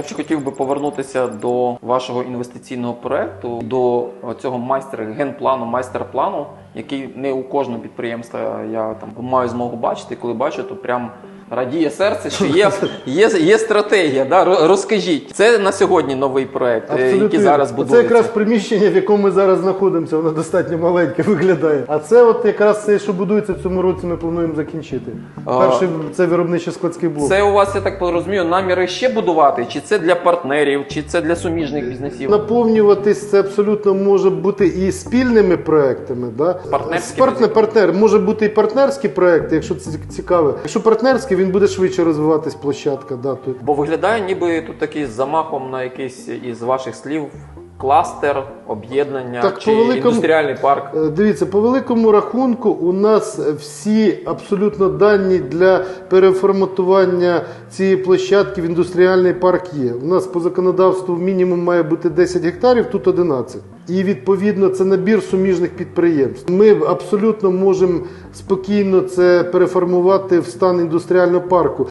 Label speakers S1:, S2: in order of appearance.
S1: Я ще хотів би повернутися до вашого інвестиційного проекту, до цього майстер генплану, майстер-плану, який не у кожного підприємства я там маю змогу бачити. Коли бачу, то прям радіє серце, що є, є, є стратегія. Да? Розкажіть, це на сьогодні новий проект, е, який
S2: вірно.
S1: зараз
S2: Це якраз приміщення, в якому ми зараз знаходимося, воно достатньо маленьке виглядає. А це от якраз це, що будується в цьому році, ми плануємо закінчити.
S1: А,
S2: Перший це виробничо складський блок.
S1: Це у вас, я так розумію, наміри ще будувати? Чи це для партнерів, чи це для суміжних бізнесів?
S2: Наповнюватись це абсолютно може бути і спільними проектами. Да?
S1: Партнерські
S2: З партне, партнер може бути і партнерські проекти, якщо це цікаве. Якщо партнерський, він буде швидше розвиватись площадка. Да, тут.
S1: Бо виглядає, ніби тут такий замахом на якийсь із ваших слів кластер, об'єднання
S2: Так,
S1: чи
S2: великому-
S1: індустріальний парк.
S2: Е, Дивіться, по великому рахунку, у нас всі абсолютно дані для переформатування цієї площадки в індустріальний парк є. У нас по законодавству мінімум має бути 10 гектарів, тут 11. І відповідно це набір суміжних підприємств. Ми абсолютно можемо спокійно це переформувати в стан індустріального парку.